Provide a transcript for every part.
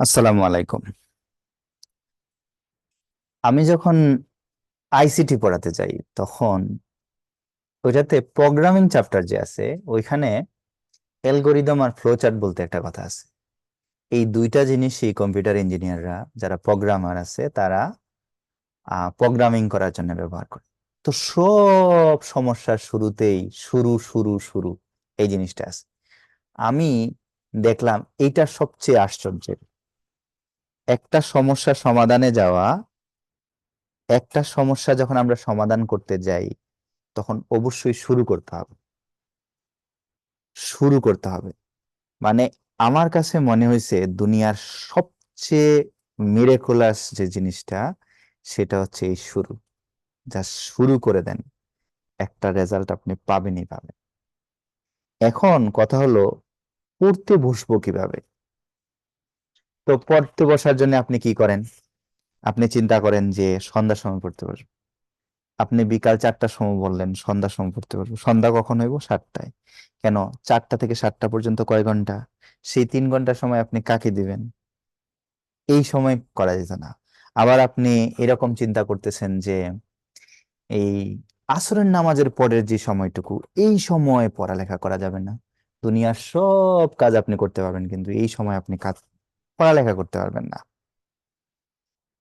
আসসালামু আলাইকুম। আমি যখন আইসিটি পড়াতে যাই, তখন ওইটাতে প্রোগ্রামিং চ্যাপ্টার যে আছে, ওইখানে অ্যালগোরিদম আর ফ্লো চার্ট বলতে একটা কথা আছে। এই দুইটা জিনিসই কম্পিউটার ইঞ্জিনিয়াররা যারা প্রোগ্রামার আছে, তারা প্রোগ্রামিং করার জন্য ব্যবহার করে। তো সব সমস্যার শুরুতেই শুরু শুরু শুরু এই জিনিসটা আছে। আমি দেখলাম এইটা সবচেয়ে আশ্চর্যের একটা সমস্যা সমাধানে যাওয়া, একটা সমস্যা যখন আমরা সমাধান করতে যাই, তখন অবশ্যই শুরু করতে হবে। শুরু করতে হবে। মানে আমার কাছে মনে হয়েছে দুনিয়ার সবচেয়ে মিরেকুলাস যে জিনিসটা, সেটা হচ্ছে এই শুরু। যা শুরু করে দেন। একটা রেজাল্ট আপনি পাবেনই পাবেন। এখন কথা হলো, পড়তে বসবো কীভাবে? তো পড়তে বসার জন্য আপনি কি করেন? আপনি চিন্তা করেন যে সন্ধ্যার সময় পড়তে বসবো। আপনি বিকাল চারটার সময় বললেন, সন্ধ্যার সময় পড়তে পারব সন্ধ্যা কখন হইব? সাতটায়। কেন? চারটা থেকে সাতটা পর্যন্ত কয় ঘণ্টা? সেই তিন ঘণ্টা সময় আপনি কাকে দিবেন? এই সময় করা যেত না। আবার আপনি এরকম চিন্তা করতেছেন যে এই আসরের নামাজের পরের যে সময়টুকু, এই সময় পড়ালেখা করা যাবে না। দুনিয়ার সব কাজ আপনি করতে পারবেন, কিন্তু এই সময় আপনি কাজ পড়ালেখা করতে পারবেন না।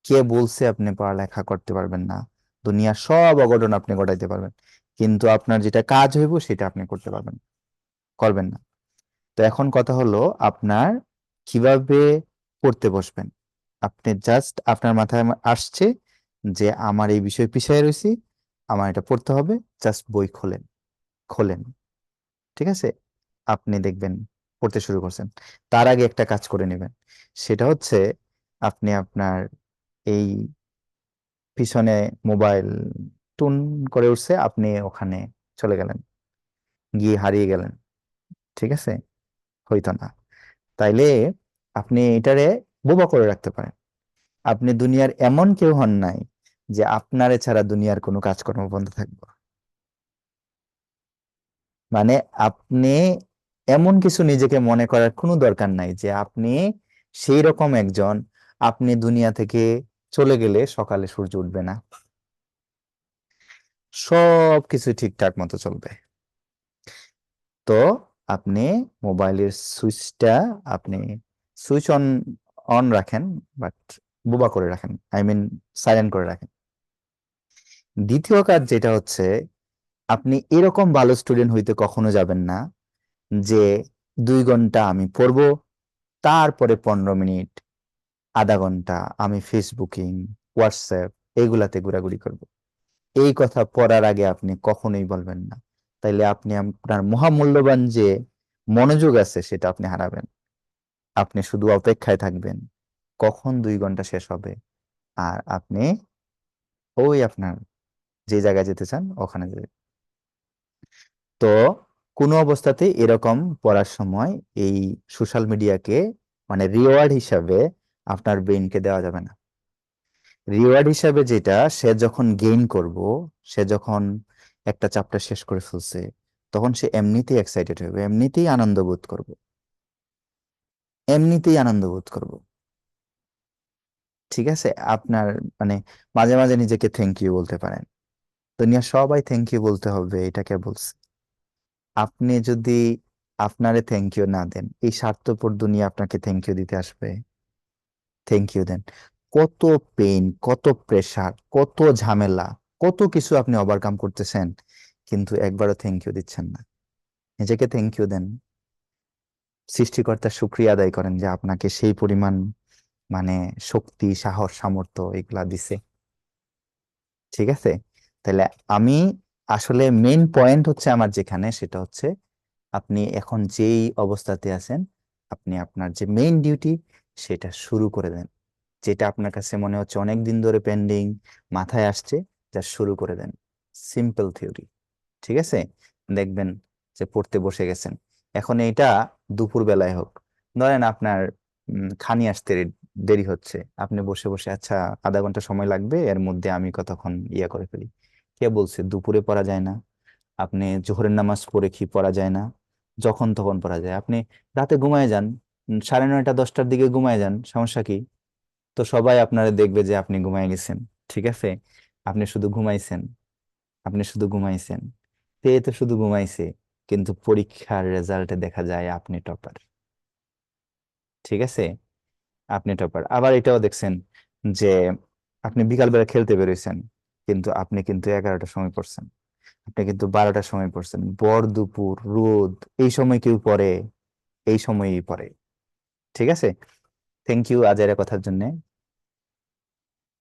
কে বলছে আপনি পড়ালেখা করতে পারবেন না? দুনিয়ার সব অঘটন আপনি ঘটাইতে পারবেন। কিন্তু আপনার যেটা কাজ হইব সেটা আপনি করতে পারবেন, করবেন না। তো এখন কথা হলো আপনার কীভাবে পড়তে বসবেন? আপনি জাস্ট আপনার মাথায় আসছে যে আমার এই বিষয় পিছিয়ে রয়েছি আমার এটা পড়তে হবে জাস্ট বই খোলেন খোলেন। ঠিক আছে? আপনি দেখবেন পড়তে শুরু করছেন, তার আগে একটা কাজ করে নেবেন। সেটা হচ্ছে আপনি আপনার এই পিছনে মোবাইল টুন করে উঠছে, আপনি ওখানে চলে গেলেন, গিয়ে হারিয়ে গেলেন, ঠিক আছে? হইতো না। তাইলে আপনি এটারে বোবা করে রাখতে পারেন। আপনি দুনিয়ার এমন কেউ হন নাই যে আপনারে ছাড়া দুনিয়ার কোনো কাজকর্ম বন্ধ থাকবে। মানে আপনি এমন কিছু নিজেকে মনে করার কোনো দরকার নাই যে আপনি সেই রকম একজন, আপনি দুনিয়া থেকে চলে গেলে সকালে সূর্য উঠবে না। সব কিছু ঠিকঠাক মতো চলবে। তো আপনি মোবাইলের সুইচটা আপনি সুইচ অন অন রাখেন, বাট বোবা করে রাখেন, আই মিন সাইলেন্ট করে রাখেন। দ্বিতীয় কাজ যেটা হচ্ছে, আপনি এরকম ভালো স্টুডেন্ট হইতে কখনো যাবেন না যে দুই ঘণ্টা আমি পড়ব, তারপরে পনেরো মিনিট, আধা ঘণ্টা আমি ফেসবুকিং হোয়াটসঅ্যাপ এগুলাতে ঘোরাঘুরি করব। এই কথা পড়ার আগে আপনি কখনোই বলবেন না। তাইলে আপনি আপনার মহামূল্যবান যে মনোযোগ আছে সেটা আপনি হারাবেন। আপনি শুধু অপেক্ষায় থাকবেন, কখন দুই ঘণ্টা শেষ হবে? আর আপনি ওই আপনার যে জায়গায় যেতে চান, ওখানে যাবেন তো কোনো অবস্থাতে এরকম পড়ার সময় এই সোশ্যাল মিডিয়াকে মানে রিওয়ার্ড হিসাবে আপনার ব্রেনকে দেওয়া যাবে না। রিওয়ার্ড হিসাবে যেটা, সে যখন গেইন করব, সে যখন একটা চ্যাপ্টার শেষ করে ফেলছে, তখন সে এমনিতেই এক্সাইটেড হবে, এমনিতেই আনন্দ বোধ করব। এমনিতেই আনন্দ বোধ করব। ঠিক আছে? আপনার মানে মাঝে মাঝে নিজেকে থ্যাংক ইউ বলতে পারেন। দুনিয়া সবাই থ্যাংক ইউ বলতে হবে, এটাকে বলছে। আপনি যদি আপনারে থ্যাংক ইউ না দেন, এই স্বার্থপর দুনিয়া আপনাকে থ্যাংক ইউ দিতে আসবে। থ্যাংক ইউ দেন। কত পেইন কত প্রেশার কত ঝামেলা, কত কিছু আপনি ওভারকাম করতেছেন, কিন্তু একবারও থ্যাংক ইউ দিচ্ছেন না। নিজেকে থ্যাংক ইউ দেন। সৃষ্টিকর্তার শুক্রিয়া আদায় করেন যে আপনাকে সেই পরিমাণ মানে শক্তি, সাহস, সামর্থ্য এগুলা দিছে। ঠিক আছে? তাহলে আমি আসলে মেইন পয়েন্ট হচ্ছে আমার যেখানে সেটা হচ্ছে আপনি এখন যেই অবস্থাতে আছেন, আপনি আপনার যে মেইন ডিউটি সেটা শুরু করে দেন। যেটা আপনার কাছে মনে হচ্ছে অনেক দিন ধরে পেন্ডিং মাথায় আসছে, যা শুরু করে দেন। সিম্পল থিওরি ঠিক আছে? দেখবেন যে পড়তে বসে গেছেন। এখন এইটা দুপুর বেলায় হোক, ধরেন আপনার খানি আসতে দেরি হচ্ছে। আপনি বসে বসে আচ্ছা আধা ঘণ্টা সময় লাগবে, এর মধ্যে আমি কতক্ষণ ইয়ে করে ফেলি? কে বলছে? দুপুরে পড়া যায় না। আপনি জোহরের নামাজ পড়ে কি পড়া যায় না? যখন তখন পড়া যায়। আপনি রাতে ঘুমায় যান। সাড়ে নয়টা, দশটার দিকে ঘুমায় যান। সমস্যা কি? তো সবাই আপনারা দেখবে যে আপনি ঘুমায় গেছেন। ঠিক আছে? আপনি শুধু ঘুমাইছেন। আপনি শুধু ঘুমাইছেন। তে তো শুধু ঘুমাইছে, কিন্তু পরীক্ষার রেজাল্টে দেখা যায় আপনি টপার। ঠিক আছে? আপনি টপার। আবার এটাও দেখছেন যে আপনি বিকালবেলা খেলতে বেরোইছেন। কিন্তু আপনি কিন্তু এগারোটার সময় পড়ছেন। আপনি কিন্তু বারোটার সময় পড়ছেন। বর দুপুর, রোদ, এই সময় কেউ পড়ে, এই সময়ই পড়ে। ঠিক আছে? থ্যাংক ইউ আজের কথার জন্য।